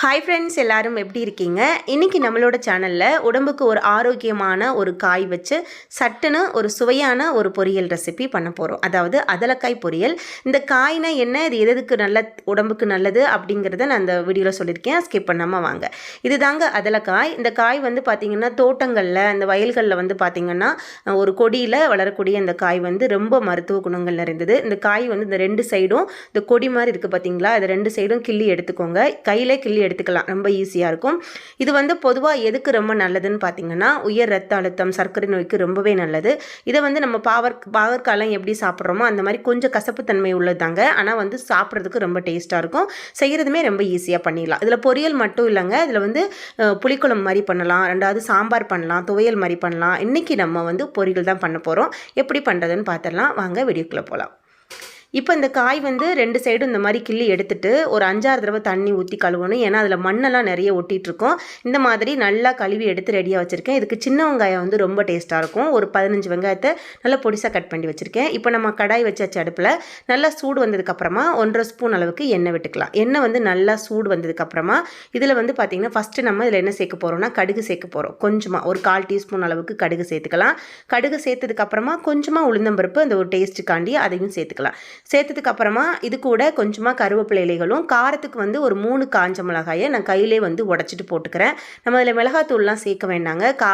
Hi friends எல்லாரும் எப்படி இருக்கீங்க? இன்றைக்கி நம்மளோட சேனலில் உடம்புக்கு ஒரு ஆரோக்கியமான ஒரு காய் வச்சு சட்டுன்னு ஒரு சுவையான ஒரு பொரியல் ரெசிபி பண்ண போகிறோம் அதாவது அதலக்காய் பொரியல். இந்த காய்னா என்ன? இது எதுக்கு நல்ல உடம்புக்கு நல்லது அப்படிங்கிறத நான் அந்த வீடியோவில் சொல்லியிருக்கேன். ஸ்கிப் பண்ணாமல் வாங்க. இது தாங்க அதலக்காய். இந்த காய் வந்து பார்த்திங்கன்னா தோட்டங்களில் இந்த வயல்களில் வந்து பார்த்திங்கன்னா ஒரு கொடியில் வளரக்கூடிய இந்த காய் வந்து ரொம்ப மருத்துவ குணங்கள் நிறைந்தது. இந்த காய் வந்து இந்த ரெண்டு சைடும் இந்த கொடி மாதிரி இருக்குது பார்த்தீங்களா இது ரெண்டு சைடும் கிள்ளி எடுத்துக்கோங்க. கையிலே கிள்ளி எடுத்துக்கலாம். ரொம்ப ஈஸியாக இருக்கும். இது வந்து பொதுவாக எதுக்கு ரொம்ப நல்லதுன்னு பார்த்தீங்கன்னா உயர் ரத்த அழுத்தம் சர்க்கரை நோய்க்கு ரொம்பவே நல்லது. இதை வந்து நம்ம பாவர் பாவற்காலம் எப்படி சாப்பிட்றோமோ அந்த மாதிரி கொஞ்சம் கசப்புத்தன்மை உள்ளதாங்க ஆனால் வந்து சாப்பிட்றதுக்கு ரொம்ப டேஸ்ட்டாக இருக்கும். செய்கிறதுமே ரொம்ப ஈஸியாக பண்ணிடலாம். இதில் பொரியல் மட்டும் இல்லைங்க. இதில் வந்து புளிக்குழம்பு மாதிரி பண்ணலாம். ரெண்டாவது சாம்பார் பண்ணலாம் துவையல் மாதிரி பண்ணலாம். இன்றைக்கி நம்ம வந்து பொரியல் தான் பண்ண போகிறோம் எப்படி பண்ணுறதுன்னு பார்த்துடலாம் வாங்க வீடியோக்குள்ளே போகலாம் இப்போ இந்த காய் வந்து ரெண்டு சைடும் இந்த மாதிரி கிள்ளி எடுத்துட்டு ஒரு அஞ்சாறு தடவை தண்ணி ஊற்றி கழுவணும். ஏன்னா அதில் மண்ணெல்லாம் நிறைய ஒட்டிகிட்ருக்கோம் இந்த மாதிரி நல்லா கழுவி எடுத்து ரெடியாக வச்சுருக்கேன். இதுக்கு சின்ன வெங்காயம் வந்து ரொம்ப டேஸ்ட்டாக இருக்கும். ஒரு பதினஞ்சு வெங்காயத்தை நல்லா பொடிசாக கட் பண்ணி வச்சுருக்கேன். இப்போ நம்ம கடாய் வச்சாச்சு அடுப்பில் நல்லா சூடு வந்ததுக்கப்புறமா ஒன்றரை ஸ்பூன் அளவுக்கு எண்ணெய் விட்டுக்கலாம். எண்ணெய் வந்து நல்லா சூடு வந்ததுக்கப்புறமா இதில் வந்து பார்த்திங்கன்னா ஃபஸ்ட்டு நம்ம இதில் என்ன சேர்க்க போகிறோம்னா கடுகு சேர்க்க போகிறோம் கொஞ்சமாக ஒரு கால் டீஸ்பூன் அளவுக்கு கடுகு சேர்த்துக்கலாம். கடுகு சேர்த்ததுக்கப்புறமா கொஞ்சமாக உளுந்தம்பருப்பு அந்த ஒரு டேஸ்ட்டுக்காண்டி அதையும் சேர்த்துக்கலாம். சேர்த்ததுக்கு அப்புறமா இது கூட கொஞ்சமாக கருவேப்பிலை இலைகளும் காரத்துக்கு வந்து ஒரு மூணு காஞ்ச மிளகாயை நான் கையிலே வந்து உடச்சிட்டு போட்டுக்கிறேன். நம்ம அதில் மிளகாத்தூள்லாம் சேர்க்க வேண்டாங்க. கா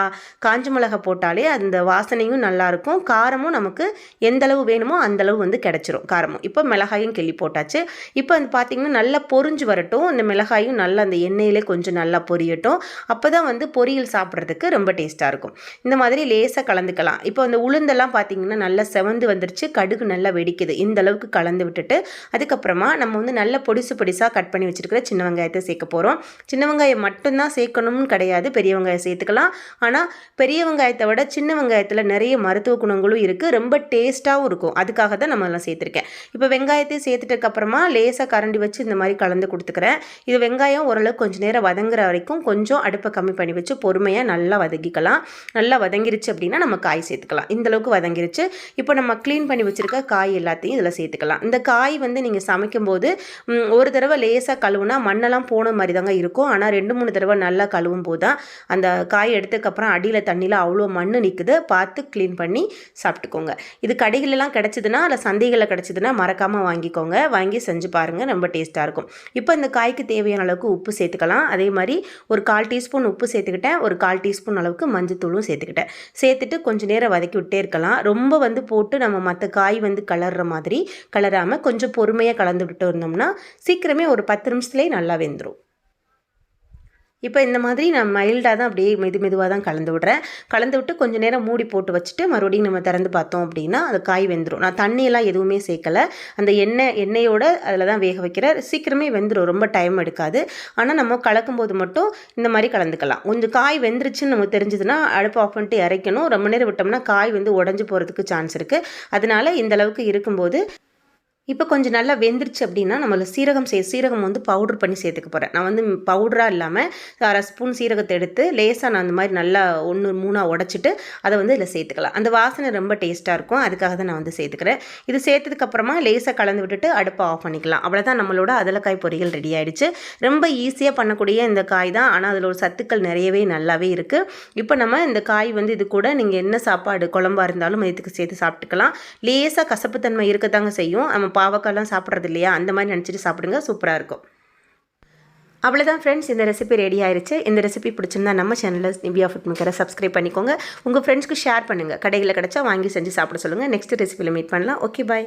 காஞ்ச மிளகா போட்டாலே அந்த வாசனையும் நல்லாயிருக்கும். காரமும் நமக்கு எந்தளவு வேணுமோ அந்தளவு வந்து கிடச்சிரும் காரமும். இப்போ மிளகாயும் கிள்ளி போட்டாச்சு. இப்போ வந்து பார்த்திங்கன்னா நல்லா பொறிஞ்சு வரட்டும். இந்த மிளகாயும் நல்லா அந்த எண்ணெயிலே கொஞ்சம் நல்லா பொரியட்டும். அப்போ தான் வந்து பொரியல் சாப்பிட்றதுக்கு ரொம்ப டேஸ்ட்டாக இருக்கும். இந்த மாதிரி லேசாக கலந்துக்கலாம். இப்போ அந்த உளுந்தெல்லாம் பார்த்திங்கன்னா நல்லா செவந்து வந்துருச்சு. கடுகு நல்லா வெடிக்குது. இந்த அளவுக்கு கலந்து விட்டுட்டு அதுக்கப்புறமா நம்ம வந்து நல்ல பொடிசு பொடிசாக கட் பண்ணி வச்சுருக்கிற சின்ன வெங்காயத்தை சேர்க்க போகிறோம் சின்ன வெங்காயம் மட்டும்தான் சேர்க்கணும்னு கிடையாது பெரிய வெங்காயம் சேர்த்துக்கலாம். ஆனால் பெரிய வெங்காயத்தை விட சின்ன வெங்காயத்தில் நிறைய மருத்துவ குணங்களும் இருக்குது ரொம்ப டேஸ்ட்டாகவும் இருக்கும். அதுக்காக தான் நம்ம எல்லாம் சேர்த்துருக்கேன். இப்போ வெங்காயத்தையும் சேர்த்துட்டதுக்கப்புறமா லேசாக கரண்டி வச்சு இந்த மாதிரி கலந்து கொடுத்துக்கிறேன். இது வெங்காயம் ஓரளவுக்கு கொஞ்சம் நேரம் வதங்குற வரைக்கும் கொஞ்சம் அடுப்பை கம்மி பண்ணி வச்சு பொறுமையாக நல்லா வதக்கிக்கலாம். நல்லா வதங்கிருச்சு அப்படின்னா நம்ம காய் சேர்த்துக்கலாம். இந்தளவுக்கு வதங்கிருச்சு. இப்போ நம்ம க்ளீன் பண்ணி வச்சுருக்க காய் எல்லாத்தையும் இதில் சேர்த்து சேர்த்துக்கலாம் இந்த காய் வந்து நீங்கள் சமைக்கும்போது ஒரு தடவை லேசாக கழுவுனா மண்ணெல்லாம் போன மாதிரி தாங்க இருக்கும். ஆனால் ரெண்டு மூணு தடவை நல்லா கழுவும் போது தான் அந்த காய் எடுத்ததுக்கப்புறம் அடியில் தண்ணியில் அவ்வளோ மண் நிற்குது பார்த்து க்ளீன் பண்ணி சாப்பிட்டுக்கோங்க. இது கடைகளெல்லாம் கிடச்சிதுன்னா இல்லை சந்தைகளில் கிடச்சிதுன்னா மறக்காமல் வாங்கிக்கோங்க. வாங்கி செஞ்சு பாருங்கள் ரொம்ப டேஸ்ட்டாக இருக்கும். இப்போ இந்த காய்க்கு தேவையான அளவுக்கு உப்பு சேர்த்துக்கலாம். அதே மாதிரி ஒரு கால் டீஸ்பூன் உப்பு சேர்த்துக்கிட்டேன். ஒரு கால் டீஸ்பூன் அளவுக்கு மஞ்சத்தூளும் சேர்த்துக்கிட்டேன். சேர்த்துட்டு கொஞ்சம் நேரம் வதக்கி விட்டே இருக்கலாம். ரொம்ப வந்து போட்டு நம்ம மற்ற காய் வந்து கலர்ற மாதிரி கலராமல் கொஞ்சம் பொறுமையாக கலந்து விட்டு இருந்தோம்னா சீக்கிரமே ஒரு பத்து நிமிஷத்துலேயே நல்லா வெந்துடும் இப்போ இந்த மாதிரி நான் மைல்டாக தான் அப்படியே மெது மெதுவாக தான் கலந்து விடுறேன். கலந்து விட்டு கொஞ்சம் நேரம் மூடி போட்டு வச்சுட்டு மறுபடியும் நம்ம திறந்து பார்த்தோம் அப்படின்னா அது காய் வெந்துடும் நான் தண்ணியெல்லாம் எதுவுமே சேர்க்கலை. அந்த எண்ணெய் எண்ணெயோட அதில் தான் வேக வைக்கிறேன் சீக்கிரமே வெந்துடும் ரொம்ப டைம் எடுக்காது. ஆனால் நம்ம கலக்கும்போது மட்டும் இந்த மாதிரி கலந்துக்கலாம். கொஞ்சம் காய் வெந்துருச்சுன்னு நமக்கு தெரிஞ்சதுன்னா அடுப்பு ஆஃப் பண்ணிட்டு இறக்கணும். ரொம்ப நேரம் விட்டோம்னா காய் வந்து உடஞ்சி போகிறதுக்கு சான்ஸ் இருக்குது அதனால் இந்த அளவுக்கு இருக்கும்போது இப்போ கொஞ்சம் நல்லா வெந்துருச்சு அப்படின்னா நம்மளை சீரகம் சே சீரகம் வந்து பவுடர் பண்ணி சேர்த்துக்க போகிறேன் நான் வந்து பவுடராக இல்லாமல் அரை ஸ்பூன் சீரகத்தை எடுத்து லேசாக நான் அந்த மாதிரி நல்லா ஒன்று மூணாக உடச்சிட்டு அதை வந்து இதில் சேர்த்துக்கலாம். அந்த வாசனை ரொம்ப டேஸ்ட்டாக இருக்கும். அதுக்காக தான் நான் வந்து சேர்த்துக்கிறேன். இது சேர்த்ததுக்கப்புறமா லேசாக கலந்து விட்டுட்டு அடுப்பை ஆஃப் பண்ணிக்கலாம். அவ்வளோதான் நம்மளோட அதலக்காய் பொரியல் ரெடி ஆகிடுச்சு ரொம்ப ஈஸியாக பண்ணக்கூடிய இந்த காய் தான். ஆனால் அதில் ஒரு சத்துக்கள் நிறையவே நல்லாவே இருக்குது இப்போ நம்ம இந்த காய் வந்து இது கூட நீங்கள் என்ன சாப்பாடு குழம்பாக இருந்தாலும் இதுக்கு சேர்த்து சாப்பிட்டுக்கலாம். லேசாக கசப்புத்தன்மை இருக்கத்தாங்க செய்யும். நம்ம பாவக்காய்லாம் சாப்பிட்றது இல்லையா அந்த மாதிரி நினச்சிட்டு சாப்பிடுங்க சூப்பராக இருக்கும். அவ்வளோதான் ஃப்ரெண்ட்ஸ் இந்த ரெசிபி ரெடி ஆயிடுச்சு இந்த ரெசிபி பிடிச்சிருந்தா நம்ம சேனலில் நிபியா ஃபுட் மேக்கரை சப்ஸ்கிரைப் பண்ணிக்கோங்க. உங்கள் ஃப்ரெண்ட்ஸ்க்கு ஷேர் பண்ணுங்கள் கடைகளில் கிடச்சா வாங்கி செஞ்சு சாப்பிட சொல்லுங்கள் நெக்ஸ்ட் ரெசிபியில் மீட் பண்ணலாம். Okay bye